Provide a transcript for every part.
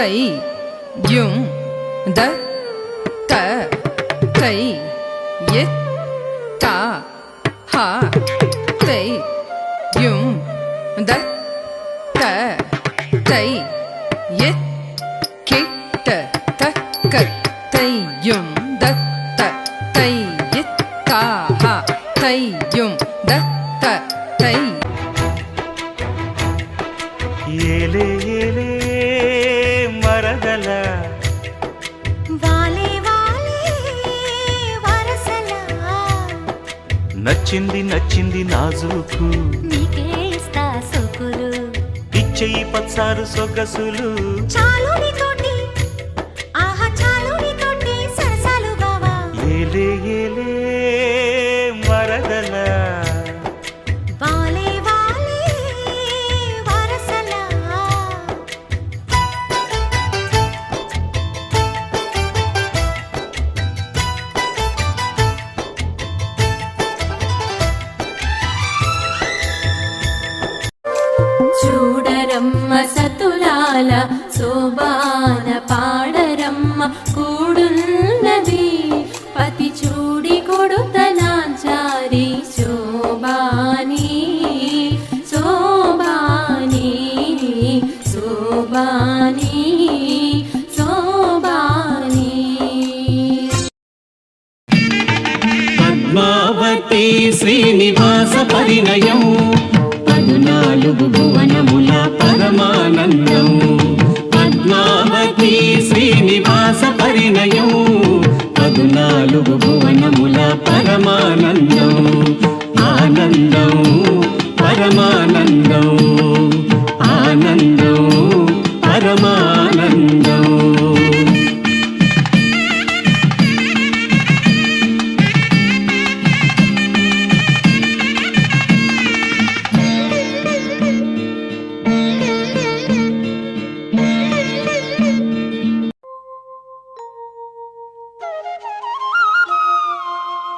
தை யும் த த தை எத் தா ஹா தை யும் த த தை எத் నచ్చింది నచ్చింది నాజుకు. పిచ్చయి పచ్చారు సొగసులు. ఏలే ఏలే పాడరమ్మ కూడున్నది. పతి చూడి కొడుతనాచారి శోభాని శోభాని శోభాని శోభాని. పద్మావతి శ్రీనివాస పరిణయం. పదునాలుగు భువనముల పరమానందం. నివాస పరిణయం. పదునాలుగు భువనముల పరమానందం. ఆనందం పరమానందం.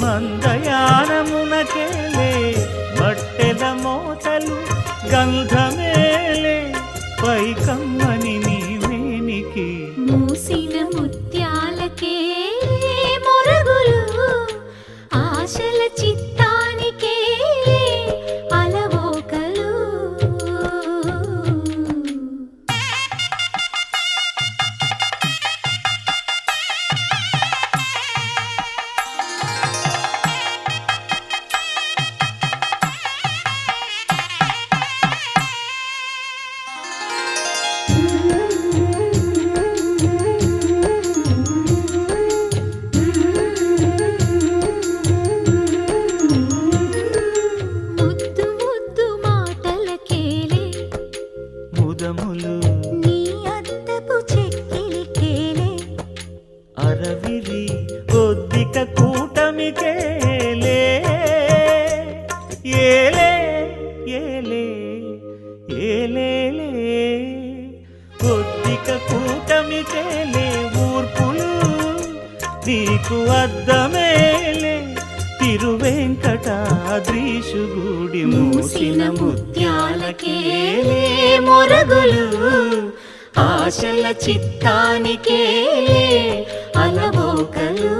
మందయానమునకేలే బట్టెల మోతలు గంధమేలే పైకమ్మని నీవేనికి మూసిన వద్దమేలే తిరువెంకటాద్రీషు గుడి మూసిన ముత్యాలకేలే మొరగులు ఆశల చిత్తానికేలే అలవోకలు